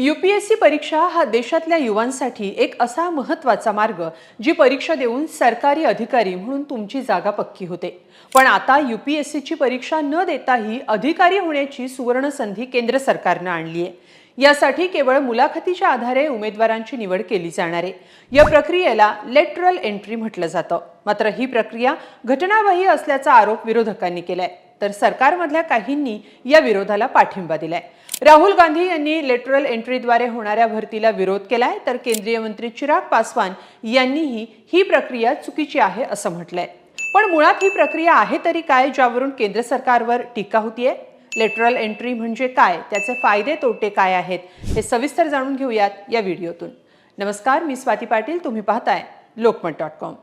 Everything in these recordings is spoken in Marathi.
यू पी एस सी परीक्षा हा देशातल्या युवांसाठी एक असा महत्त्वाचा मार्ग जी परीक्षा देऊन सरकारी अधिकारी म्हणून तुमची जागा पक्की होते. पण आता यू पी एस सीची परीक्षा न देताही अधिकारी होण्याची सुवर्ण संधी केंद्र सरकारनं आणली आहे. यासाठी केवळ मुलाखतीच्या आधारे उमेदवारांची निवड केली जाणार आहे. या प्रक्रियेला लेटरल एंट्री म्हटलं जातं. मात्र ही प्रक्रिया घटनाबाह्य असल्याचा आरोप विरोधकांनी केलाय. तर सरकारमधल्या काहींनी या विरोधाला पाठिंबा दिलाय. राहुल गांधी यांनी लेटरल एंट्रीद्वारे होणाऱ्या भरतीला विरोध केलाय तर केंद्रीय मंत्री चिराग पासवान यांनीही ही प्रक्रिया चुकीची आहे असं म्हटलंय. पण मुळात ही प्रक्रिया आहे तरी काय ज्यावरून केंद्र सरकारवर टीका होतीये? लेटरल एंट्री म्हणजे काय? त्याचे फायदे तोटे काय आहेत? हे सविस्तर जाणून घेऊयात या व्हिडिओतून. नमस्कार मी स्वाती पाटील तुम्ही पाहताय लोकमत डॉट कॉम.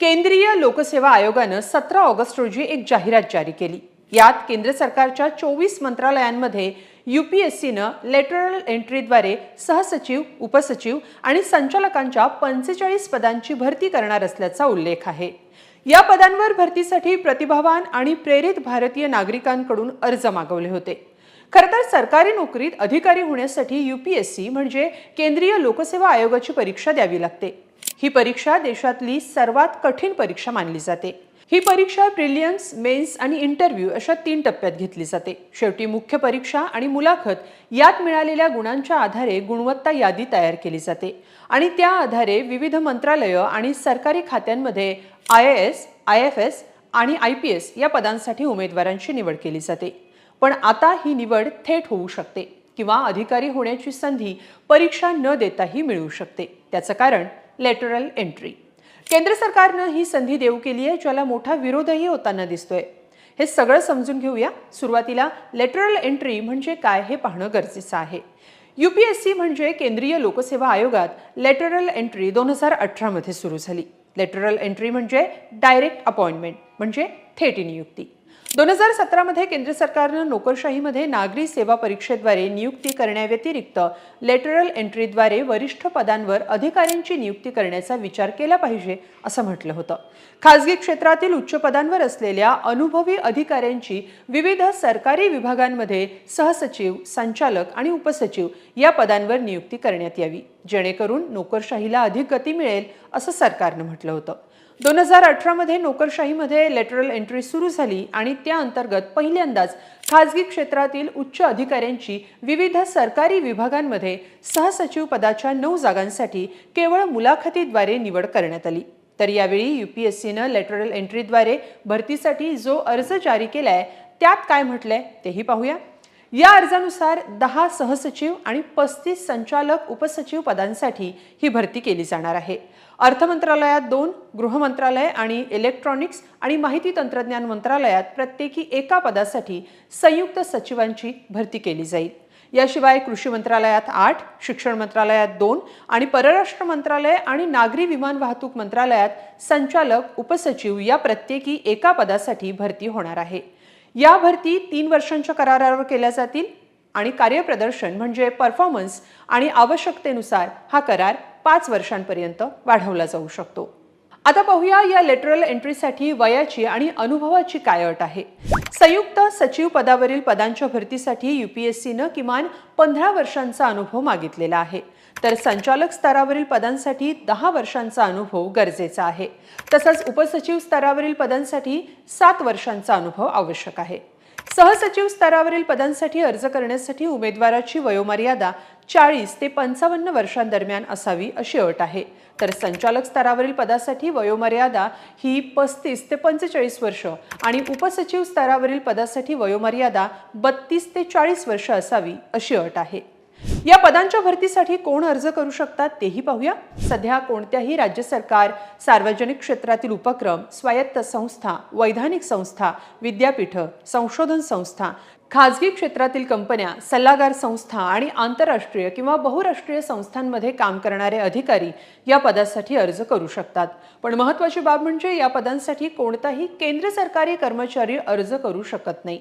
केंद्रीय लोकसेवा आयोगानं सतरा ऑगस्ट रोजी एक जाहिरात जारी केली. यात केंद्र सरकारच्या चोवीस मंत्रालयांमध्ये यू पी एस सीनं लेटरल एंट्रीद्वारे सहसचिव उपसचिव आणि संचालकांच्या पंचेचाळीस पदांची भरती करणार असल्याचा उल्लेख आहे. या पदांवर भरतीसाठी प्रतिभावान आणि प्रेरित भारतीय नागरिकांकडून अर्ज मागवले होते. खरं तर सरकारी नोकरीत अधिकारी होण्यासाठी यू पी एस सी म्हणजे केंद्रीय लोकसेवा आयोगाची परीक्षा द्यावी लागते. ही परीक्षा देशातली सर्वात कठीण परीक्षा मानली जाते. ही परीक्षा प्रिलियम्स मेन्स आणि इंटरव्ह्यू अशा तीन टप्प्यात घेतली जाते. शेवटी मुख्य परीक्षा आणि मुलाखत यात मिळालेल्या गुणांच्या आधारे गुणवत्ता यादी तयार केली जाते. आणि त्या आधारे विविध मंत्रालयं आणि सरकारी खात्यांमध्ये I A S I F S आणि आय पी एस या पदांसाठी उमेदवारांची निवड केली जाते. पण आता ही निवड थेट होऊ शकते किंवा अधिकारी होण्याची संधी परीक्षा न देताही मिळू शकते. त्याचं कारण लेटरल एंट्री केंद्र सरकारनं ही संधी देऊ केली आहे ज्याला मोठा विरोधही होताना दिसतोय. हे सगळं समजून घेऊया. सुरुवातीला लेटरल एंट्री म्हणजे काय हे पाहणं गरजेचं आहे. यू पी एस सी म्हणजे केंद्रीय लोकसेवा आयोगात लेटरल एंट्री दोन हजार अठरामध्ये सुरू झाली. लेटरल एंट्री म्हणजे डायरेक्ट अपॉइंटमेंट म्हणजे थेट नियुक्ती. दोन हजार सतरामध्ये केंद्र सरकारनं नोकरशाहीमध्ये नागरी सेवा परीक्षेद्वारे नियुक्ती करण्याव्यतिरिक्त लेटरल एंट्रीद्वारे वरिष्ठ पदांवर अधिकाऱ्यांची नियुक्ती करण्याचा विचार केला पाहिजे असं म्हटलं होतं. खासगी क्षेत्रातील उच्च पदांवर असलेल्या अनुभवी अधिकाऱ्यांची विविध सरकारी विभागांमध्ये सहसचिव संचालक आणि उपसचिव या पदांवर नियुक्ती करण्यात यावी जेणेकरून नोकरशाहीला अधिक गती मिळेल असं सरकारनं म्हटलं होतं. दोन हजार अठरामध्ये नोकरशाहीमध्ये लेटरल एंट्री सुरू झाली आणि त्या अंतर्गत पहिल्यांदाच खाजगी क्षेत्रातील उच्च अधिकाऱ्यांची विविध सरकारी विभागांमध्ये सहसचिव पदाच्या नऊ जागांसाठी केवळ मुलाखतीद्वारे निवड करण्यात आली. तर यावेळी यू पी एस सीनं लेटरल एंट्रीद्वारे भरतीसाठी जो अर्ज जारी केलाय त्यात काय म्हटलंय तेही पाहूया. या अर्जानुसार दहा सहसचिव आणि पस्तीस संचालक उपसचिव पदांसाठी ही भरती केली जाणार आहे. अर्थ मंत्रालयात दोन गृह मंत्रालय आणि इलेक्ट्रॉनिक्स आणि माहिती तंत्रज्ञान मंत्रालयात प्रत्येकी एका पदासाठी संयुक्त सचिवांची भरती केली जाईल. याशिवाय कृषी मंत्रालयात आठ शिक्षण मंत्रालयात दोन आणि परराष्ट्र मंत्रालय आणि नागरी विमान वाहतूक मंत्रालयात संचालक उपसचिव या प्रत्येकी एका पदासाठी भरती होणार आहे. या भरती तीन वर्षांच्या करारावर केल्या जातील आणि कार्यप्रदर्शन म्हणजे परफॉर्मन्स आणि आवश्यकतेनुसार हा करार पाच वर्षांपर्यंत वाढवला जाऊ शकतो. आता पाहूया या लेटरल एंट्रीसाठी वयाची आणि अनुभवाची काय अट आहे. संयुक्त सचिव पदावरील पदांच्या भरतीसाठी यूपीएससीनं किमान पंधरा वर्षांचा अनुभव मागितलेला आहे. तर संचालक स्तरावरील पदांसाठी दहा वर्षांचा अनुभव गरजेचा आहे. तसंच उपसचिव स्तरावरील पदांसाठी सात वर्षांचा अनुभव आवश्यक आहे. सहसचिव स्तरावरील पदांसाठी अर्ज करण्यासाठी उमेदवाराची वयोमर्यादा चाळीस ते पंचावन्न वर्षांदरम्यान असावी अशी अट आहे. तर संचालक स्तरावरील पदासाठी वयोमर्यादा ही पस्तीस ते पंचेचाळीस वर्ष आणि उपसचिव स्तरावरील पदासाठी वयोमर्यादा बत्तीस ते चाळीस वर्ष असावी अशी अट आहे. या पदांच्या भरतीसाठी कोण अर्ज करू शकतात तेही पाहूया. सध्या कोणत्याही राज्य सरकार सार्वजनिक क्षेत्रातील उपक्रम स्वायत्त संस्था वैधानिक संस्था विद्यापीठं संशोधन संस्था खाजगी क्षेत्रातील कंपन्या सल्लागार संस्था आणि आंतरराष्ट्रीय किंवा बहुराष्ट्रीय संस्थांमध्ये काम करणारे अधिकारी या पदासाठी अर्ज करू शकतात. पण महत्त्वाची बाब म्हणजे या पदांसाठी कोणताही केंद्र सरकारी कर्मचारी अर्ज करू शकत नाही.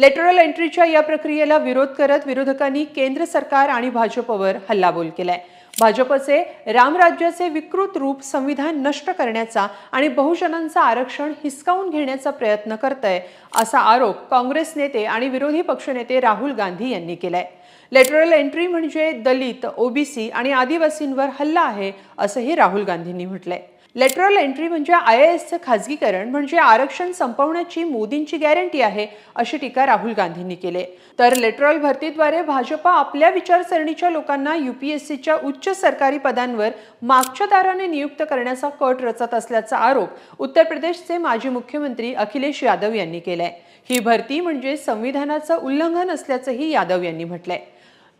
लेटरल एंट्रीच्या या प्रक्रियेला विरोध करत विरोधकांनी केंद्र सरकार आणि भाजपवर हल्लाबोल केलाय. भाजपचे रामराज्याचे विकृत रूप संविधान नष्ट करण्याचा आणि बहुजनांचं आरक्षण हिसकावून घेण्याचा प्रयत्न करतय असा आरोप काँग्रेस नेते आणि विरोधी पक्षनेते राहुल गांधी यांनी केलाय. लेटरल एंट्री म्हणजे दलित ओबीसी आणि आदिवासींवर हल्ला आहे असंही राहुल गांधींनी म्हटलंय. लेटरल एंट्री म्हणजे आय एसचं खाजगीकरण म्हणजे आरक्षण संपवण्याची मोदींची गॅरंटी आहे अशी टीका राहुल गांधींनी केली. तर लेटरल भरतीद्वारे भाजपा आपल्या विचारसरणीच्या लोकांना युपीएससीच्या उच्च सरकारी पदांवर मागच्या दाराने नियुक्त करण्याचा कट रचत असल्याचा आरोप उत्तर प्रदेशचे माजी मुख्यमंत्री अखिलेश यादव यांनी केलाय. ही भरती म्हणजे संविधानाचं उल्लंघन असल्याचंही यादव यांनी म्हटलंय.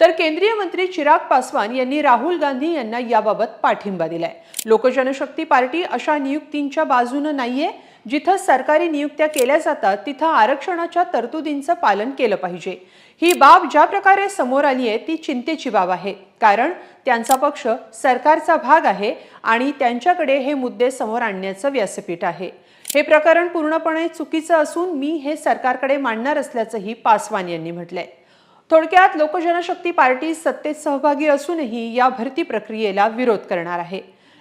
तर केंद्रीय मंत्री चिराग पासवान यांनी राहुल गांधी यांना याबाबत पाठिंबा दिलाय. लोकजनशक्ती पार्टी अशा नियुक्तींच्या बाजूनं नाहीये जिथं सरकारी नियुक्त्या केल्या जातात तिथं आरक्षणाच्या तरतुदींचं पालन केलं पाहिजे. ही बाब ज्या प्रकारे समोर आली आहे ती चिंतेची बाब आहे. कारण त्यांचा पक्ष सरकारचा भाग आहे आणि त्यांच्याकडे हे मुद्दे समोर आणण्याचं व्यासपीठ आहे. हे प्रकरण पूर्णपणे चुकीचं असून मी हे सरकारकडे मांडणार असल्याचंही पासवान यांनी म्हटलंय. थोडक्यात लोकजनशक्ती पार्टी सत्तेत सहभागी असूनही या भरती प्रक्रियेला विरोध करणार आहे.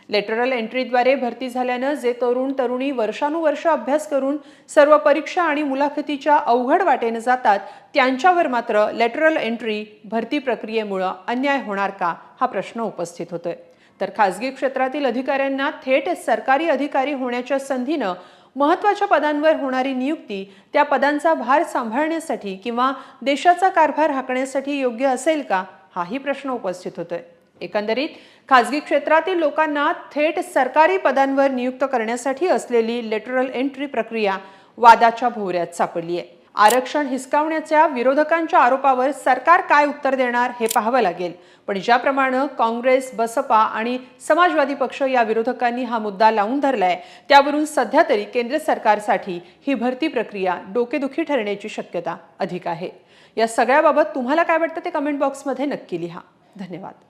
लेटरल एंट्रीद्वारे भरती झाल्यानं जे तरुण तरुणी वर्षानुवर्ष अभ्यास करून सर्व परीक्षा आणि मुलाखतीच्या अवघड वाटेनं जातात त्यांच्यावर मात्र लेटरल एंट्री भरती प्रक्रियेमुळं अन्याय होणार का हा प्रश्न उपस्थित होतोय. तर खासगी क्षेत्रातील अधिकाऱ्यांना थेट सरकारी अधिकारी होण्याच्या संधीनं महत्त्वाच्या पदांवर होणारी नियुक्ती त्या पदांचा भार सांभाळण्यासाठी किंवा देशाचा कारभार हाकण्यासाठी योग्य असेल का हाही प्रश्न उपस्थित होतोय. एकंदरीत खाजगी क्षेत्रातील लोकांना थेट सरकारी पदांवर नियुक्त करण्यासाठी असलेली लेटरल एंट्री प्रक्रिया वादाच्या भोवऱ्यात सापडली आहे आरक्षण हिसकावण्याच्या विरोधकांच्या आरोपावर सरकार काय उत्तर देणार हे पाहावं लागेल. पण ज्याप्रमाणे काँग्रेस बसपा आणि समाजवादी पक्ष या विरोधकांनी हा मुद्दा लावून धरलाय त्यावरून सध्या तरी केंद्र सरकारसाठी ही भरती प्रक्रिया डोकेदुखी ठरण्याची शक्यता अधिक आहे. या सगळ्याबाबत तुम्हाला काय वाटतं ते कमेंट बॉक्समध्ये नक्की लिहा. धन्यवाद.